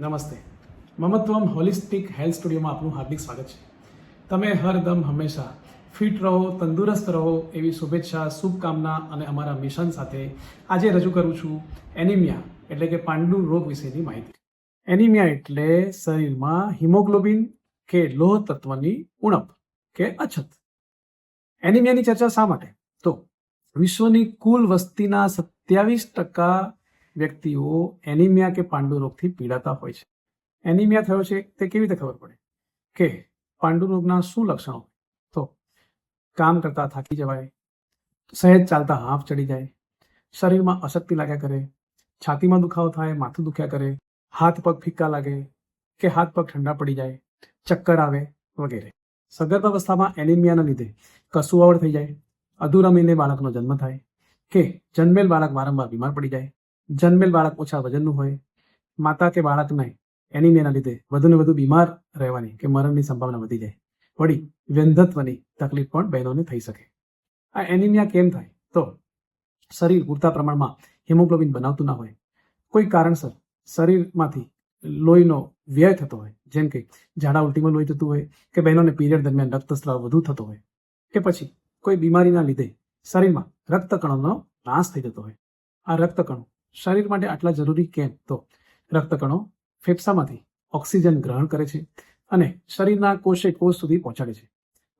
નમસ્તે. મમત્વમ holistic health સ્ટુડિયોમાં આપનું હાર્દિક સ્વાગત છે. તમે હરદમ હંમેશા ફિટ રહો, તંદુરસ્ત રહો એવી શુભેચ્છા, શુભકામના અને અમારા મિશન સાથે આજે રજૂ કરું છું એનિમિયા, એટલે કે પાંડુ રોગ વિશેની માહિતી. એનિમિયા એટલે શરીરમાં હિમોગ્લોબિન કે લોહ તત્વની ઉણપ કે અછત. એનિમિયાની ચર્ચા શા માટે? તો વિશ્વની કુલ વસ્તીના સત્યાવીસ ટકા વ્યક્તિઓ એનિમિયા કે પાંડુ રોગથી પીડાતા હોય છે. એનિમિયા થયો છે, તે કેવી રીતે ખબર પડે? કે પાંડુ રોગના શું લક્ષણો તો કામ કરતા થાકી જવાય, સહેજ ચાલતા હાંફ ચડી જાય, શરીરમાં અશક્તિ લાગ્યા કરે, છાતીમાં દુખાવો થાય, માથું દુખ્યા કરે, હાથ પગ ફિક્કા લાગે કે હાથ પગ ઠંડા પડી જાય, ચક્કર આવે વગેરે. સગર્ભાવસ્થામાં એનિમિયાના લીધે કસુવાવડ થઈ જાય, અધૂરા મહિને બાળકનો જન્મ થાય કે જન્મેલ બાળક વારંવાર બીમાર પડી જાય જન્મેલ બાળક ઓછા વજનનું હોય, માતા કે બાળકને એનિમિયાના લીધે વધુને વધુ બીમાર રહેવાની કે મરણની સંભાવના વધી જાય. વળી, વ્યંધત્વની તકલીફ પણ બહેનોને થઈ શકે. આ એનિમિયા કેમ થાય? તો શરીર પૂરતા પ્રમાણમાં હિમોગ્લોબિન બનાવતું ના હોય. કોઈ કારણસર શરીરમાંથી લોહીનો વ્યય થતો હોય, જેમ કે ઝાડા ઉલટીમાં લોહી થતું હોય, કે બહેનોને પીરિયડ દરમિયાન રક્તસ્રાવ વધુ થતો હોય, કે પછી કોઈ બીમારીના લીધે શરીરમાં રક્તકણોનો નાશ થઈ જતો હોય. આ રક્તકણો શરીર માટે આટલા જરૂરી કેમ તો રક્તકણો ફેફસામાંથી ઓક્સિજન ગ્રહણ કરે છે અને શરીરના કોષે કોષ સુધી પહોંચાડે છે.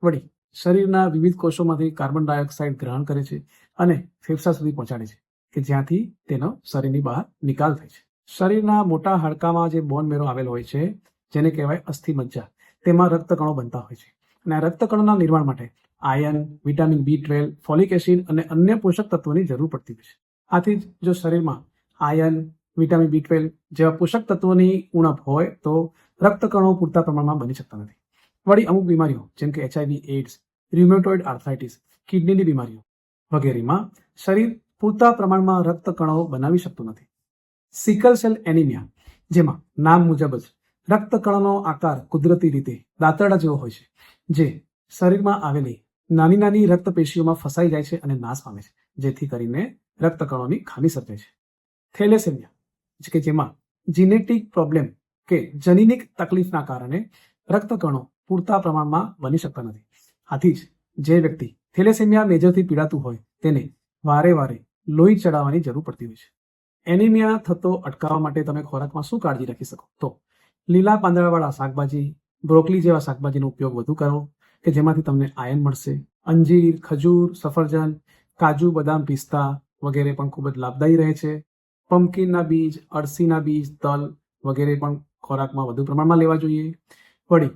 વળી, શરીરના વિવિધ કોષોમાંથી કાર્બન ડાયોક્સાઇડ ગ્રહણ કરે છે અને ફેફસા સુધી પહોંચાડે છે, કે જ્યાંથી તેનો શરીરની બહાર નિકાલ થાય છે. શરીરના મોટા હાડકામાં જે બોન મેરો આવેલો હોય છે, જેને કહેવાય અસ્થિ મજ્જા તેમાં રક્તકણો બનતા હોય છે. અને આ રક્તકણોના નિર્માણ માટે iron vitamin B twelve folic acid અને અન્ય પોષક તત્વોની જરૂર પડતી હોય છે. આથી જ શરીરમાં આયન, વિટામિન બી ટ્વેલ્વ જેવા પોષક તત્વોની ઉણપ હોય તો રક્તકણો પૂરતા પ્રમાણમાં બની શકતા નથી. વળી અમુક બીમારીઓ, જેમ કે એચઆઈવી એડ્સ રિમેટોઇડ આર્થરાઇટિસ કિડનીની બીમારીઓ વગેરેમાં શરીર પૂરતા પ્રમાણમાં રક્તકણો બનાવી શકતું નથી. સિકલ સેલ એનિમિયા, જેમાં નામ મુજબ જ રક્તકણોનો આકાર કુદરતી રીતે દાંતરડા જેવો હોય છે, જે શરીરમાં આવેલી નાની નાની રક્તપેશીઓમાં ફસાઈ જાય છે અને નાશ પામે છે, જેથી કરીને રક્તકણોની ખામી સર્જે છે. થેલેસેમિયા કે જેમાં જીનેટિક પ્રોબ્લેમ કે જનીનિક તકલીફના કારણે રક્તકણો પૂરતા પ્રમાણમાં બની શકતા નથી. આથી જ જે વ્યક્તિ થેલેસેમિયા મેજરથી પીડાતું હોય તેને વારે વારે લોહી ચડાવવાની જરૂર પડતી હોય છે. એનિમિયા થતો અટકાવવા માટે તમે ખોરાકમાં શું કાળજી રાખી શકો? તો લીલા પાંદડાવાળા શાકભાજી, બ્રોકલી જેવા શાકભાજીનો ઉપયોગ વધુ કરો, કે જેમાંથી તમને આયન મળશે. અંજીર, ખજૂર, સફરજન, કાજુ, બદામ, પિસ્તા વગેરે પણ ખૂબ જ લાભદાયી રહે છે. પમ્પકિનના બીજ, અળસીના બીજ, તલ વગેરે પણ ખોરાકમાં વધુ પ્રમાણમાં લેવા જોઈએ. વળી,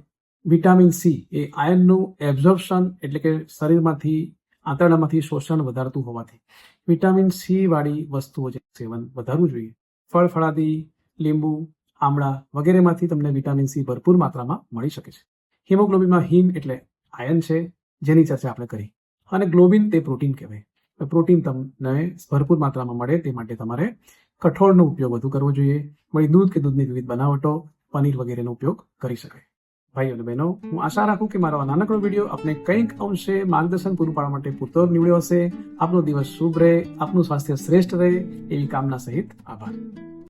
વિટામિન સી એ આયનનું એબ્ઝોર્પ્શન એટલે કે શરીરમાંથી, આંતરડામાંથી શોષણ વધારતું હોવાથી. વિટામિન સી વાળી વસ્તુઓ જે સેવન વધારવું જોઈએ. ફળ, ફળાદી, લીંબુ, આમળા વગેરેમાંથી તમને વિટામિન સી ભરપૂર માત્રામાં મળી શકે છે. હિમોગ્લોબિનમાં હિમ એટલે આયન છે, જેની ચર્ચા આપણે કરી. અને ગ્લોબિન તે પ્રોટીન કહેવાય. પ્રોટીન તમને ભરપૂર માત્રામાં મળે તે માટે તમારે કઠોળનો ઉપયોગ વધુ કરવો જોઈએ. વળી દૂધ કે દૂધની વિવિધ બનાવટો, પનીર વગેરેનો ઉપયોગ કરી શકાય. ભાઈઓ અને બહેનો, હું આશા રાખું કે મારો આ નાનકડો વીડિયો આપને કંઈક અંશે માર્ગદર્શન પૂરું પાડવા માટે પૂરતો નીવડ્યો હશે. આપનો દિવસ શુભ રહે, આપનું સ્વાસ્થ્ય શ્રેષ્ઠ રહે, એવી કામના સહિત આભાર.